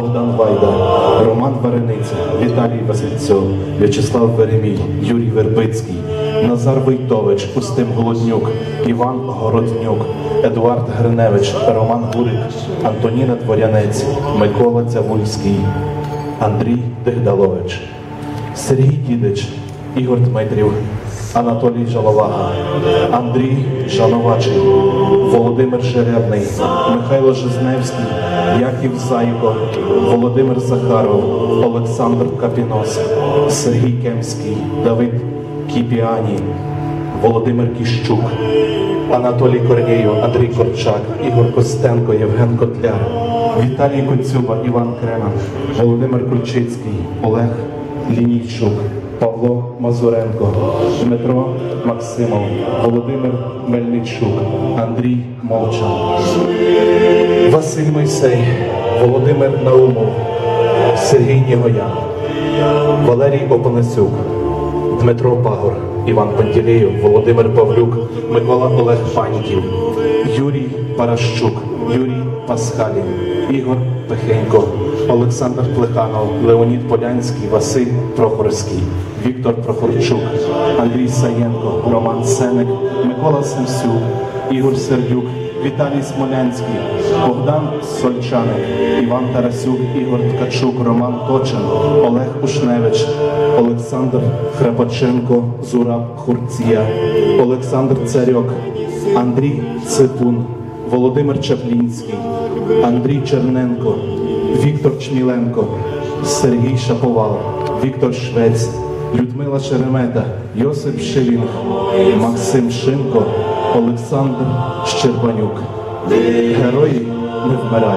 Богдан Вайда, Роман Варениця, Віталій Васильцов, В'ячеслав Веремій, Юрій Вербицький, Назар Войтович, Устим Голоднюк, Іван Городнюк, Едуард Гриневич, Роман Гурик, Антоніна Дворянець, Микола Цявульський, Андрій Дигдалович, Сергій Дідич, Ігор Дмитрів, Анатолій Жаловага, Андрій Жановачий, Володимир Жеребний, Михайло Жизневський, Яків Зайко, Володимир Захаров, Олександр Капінос, Сергій Кемський, Давид Кіпіані, Володимир Кіщук, Анатолій Корнієв, Андрій Корчак, Ігор Костенко, Євген Котляр, Віталій Коцюба, Іван Креман, Володимир Кульчицький, Олег Лінійчук, Павло Мазуренко, Дмитро Максимов, Володимир Мельничук, Андрій Молчан, Василь Мойсей, Володимир Наумов, Сергій Нігоян, Валерій Опанасюк, Дмитро Пагор, Іван Пантілеєв, Володимир Павлюк, Микола Олег Паньків, Юрій Паращук, Юрій Пасхалін, Ігор Пехенько, Олександр Плеханов, Леонід Полянський, Василь Прохорський, Віктор Прохорчук, Андрій Саєнко, Роман Сеник, Микола Семсюк, Ігор Сердюк, Віталій Смолянський, Богдан Сольчаник, Іван Тарасюк, Ігор Ткачук, Роман Точин, Олег Ушневич, Олександр Храпаченко, Зураб Хурція, Олександр Царьок, Андрій Цитун, Володимир Чаплінський, Андрій Черненко, Віктор Чміленко, Сергій Шаповал, Віктор Швець, Людмила Шеремета, Йосип Шилінг, Максим Шинко, Олександр Щербанюк. Герої не вмирають.